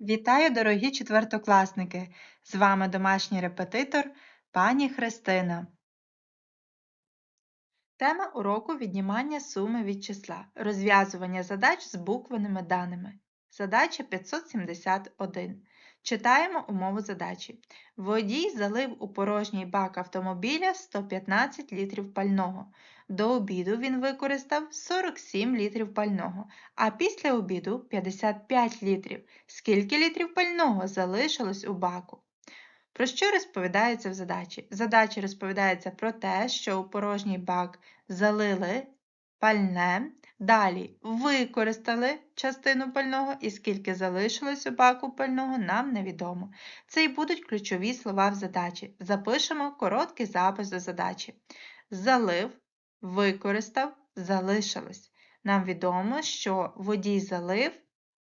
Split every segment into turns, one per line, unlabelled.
Вітаю, дорогі четвертокласники! З вами домашній репетитор пані Христина. Тема уроку віднімання суми від числа. Розв'язування задач з буквеними даними. Задача 571. Читаємо умову задачі. Водій залив у порожній бак автомобіля 115 літрів пального. До обіду він використав 47 літрів пального, а після обіду 55 літрів. Скільки літрів пального залишилось у баку? Про що розповідається в задачі? В задачі розповідається про те, що у порожній бак залили пальне, далі використали частину пального і скільки залишилось у баку пального, нам невідомо. Це і будуть ключові слова в задачі. Запишемо короткий запис до задачі. Залив, використав, залишилось. Нам відомо, що водій залив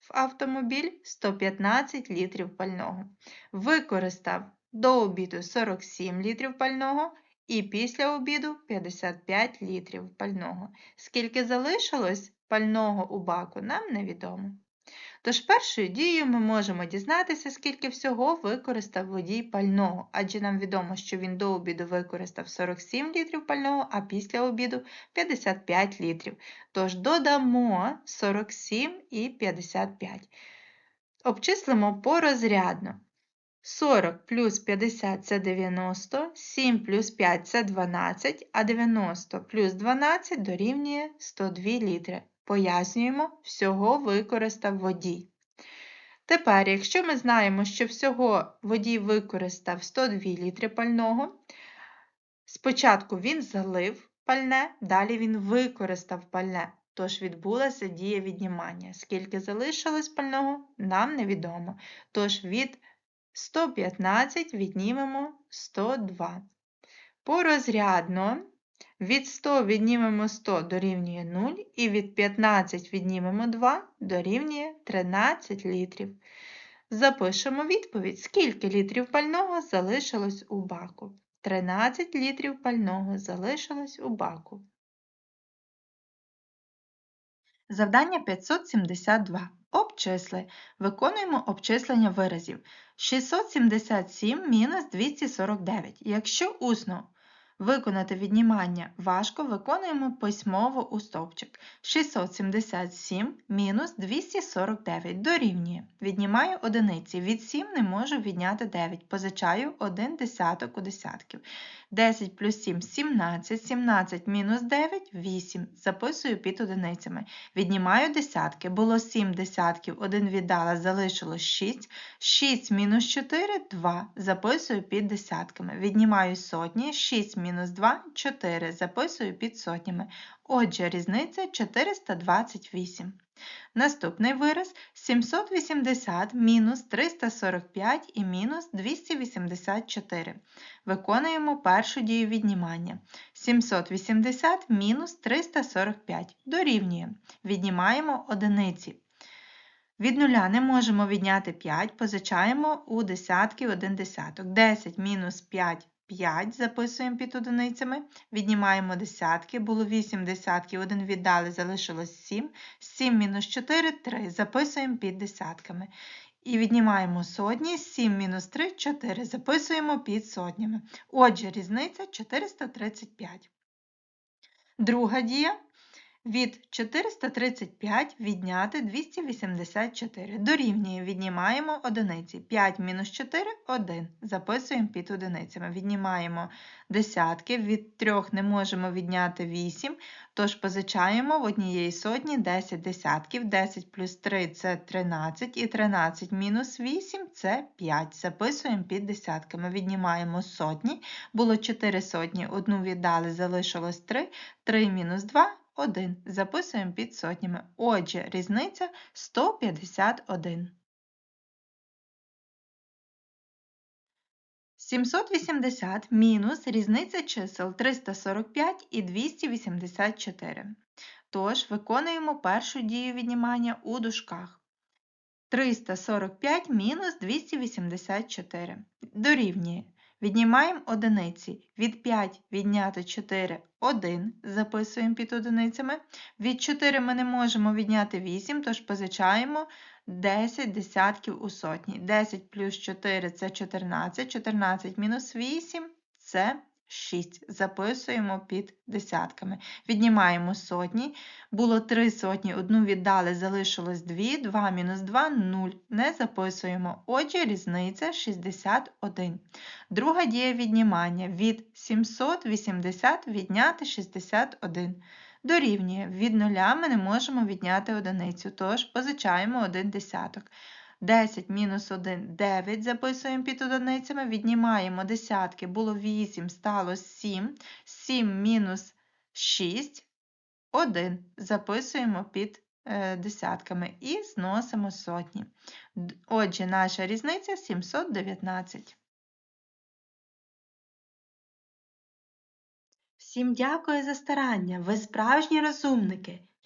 в автомобіль 115 літрів пального. Використав до обіду 47 літрів пального і після обіду 55 літрів пального. Скільки залишилось пального у баку, нам невідомо. Тож першою дією ми можемо дізнатися, скільки всього використав водій пального, адже нам відомо, що він до обіду використав 47 літрів пального, а після обіду 55 літрів. Тож додамо 47 і 55. Обчислимо порозрядно. 40 плюс 50 це 90, 7 плюс 5 це 12, а 90 плюс 12 дорівнює 102 літри. Пояснюємо, всього використав водій. Тепер, якщо ми знаємо, що всього водій використав 102 літри пального, спочатку він залив пальне, далі він використав пальне. Тож відбулася дія віднімання. Скільки залишилось пального, нам невідомо. Тож від 115 віднімемо 102. Порозрядно від 100 віднімемо 100 дорівнює 0, і від 15 віднімемо 2 дорівнює 13 літрів. Запишемо відповідь, скільки літрів пального залишилось у баку. 13 літрів пального залишилось у баку. Завдання 572. Обчисли. Виконуємо обчислення виразів. 677 мінус 249. Якщо усно Виконати віднімання важко виконуємо письмово у стовпчик. 677 мінус 249 дорівнює. Віднімаю одиниці. Від 7 не можу відняти 9. Позичаю 1 десяток у десятків. 10 плюс 7 17, 17 мінус 9 8. Записую під одиницями. Віднімаю десятки. Було 7 десятків, 1 віддала, залишилось 6. 6 мінус 4 2. Записую під десятками. Віднімаю сотні, 6 мінус 2 4. Записую під сотнями. Отже, різниця 428. Наступний вираз 780 мінус 345 і мінус 284. Виконуємо першу дію віднімання. 780 мінус 345 дорівнює. Віднімаємо одиниці. Від нуля не можемо відняти 5, позичаємо у десятки 1 десяток. 10 мінус 5 5 записуємо під одиницями, віднімаємо десятки, було 8 десятків, 1 віддали, залишилось 7. 7 мінус 4 3. Записуємо під десятками. І віднімаємо сотні, 7 мінус 3 4. Записуємо під сотнями. Отже, різниця 435. Друга дія від 435 відняти 284. Дорівнює, віднімаємо одиниці. 5 мінус 4 1. Записуємо під одиницями. Віднімаємо десятки, від 3 не можемо відняти 8, тож позичаємо в однієї сотні 10 десятків. 10 плюс 3 це 13, і 13 мінус 8 це 5. Записуємо під десятками. Віднімаємо сотні. Було 4 сотні, одну віддали, залишилось 3. 3 мінус 2 1. Записуємо під сотнями. Отже, різниця 151. 780 мінус різниця чисел 345 і 284. Тож, виконуємо першу дію віднімання у дужках. 345 мінус 284. Дорівнює Віднімаємо одиниці. Від 5 відняти 4 1, записуємо під одиницями. Від 4 ми не можемо відняти 8, тож позичаємо 10 десятків у сотні. 10 плюс 4 – це 14, 14 мінус 8 – це 6. Записуємо під десятками. Віднімаємо сотні. Було 3 сотні, одну віддали, залишилось 2, 2 мінус 2 – 0. Не записуємо. Отже, різниця 61. Друга дія віднімання. Від 780 відняти 61. Дорівнює. Від нуля ми не можемо відняти одиницю, тож позичаємо один десяток. 10 мінус 1 – 9, записуємо під одиницями, віднімаємо десятки, було 8, стало 7, 7 мінус 6 – 1, записуємо під е, десятками і зносимо сотні. Отже, наша різниця 719. Всім дякую за старання, ви справжні розумники.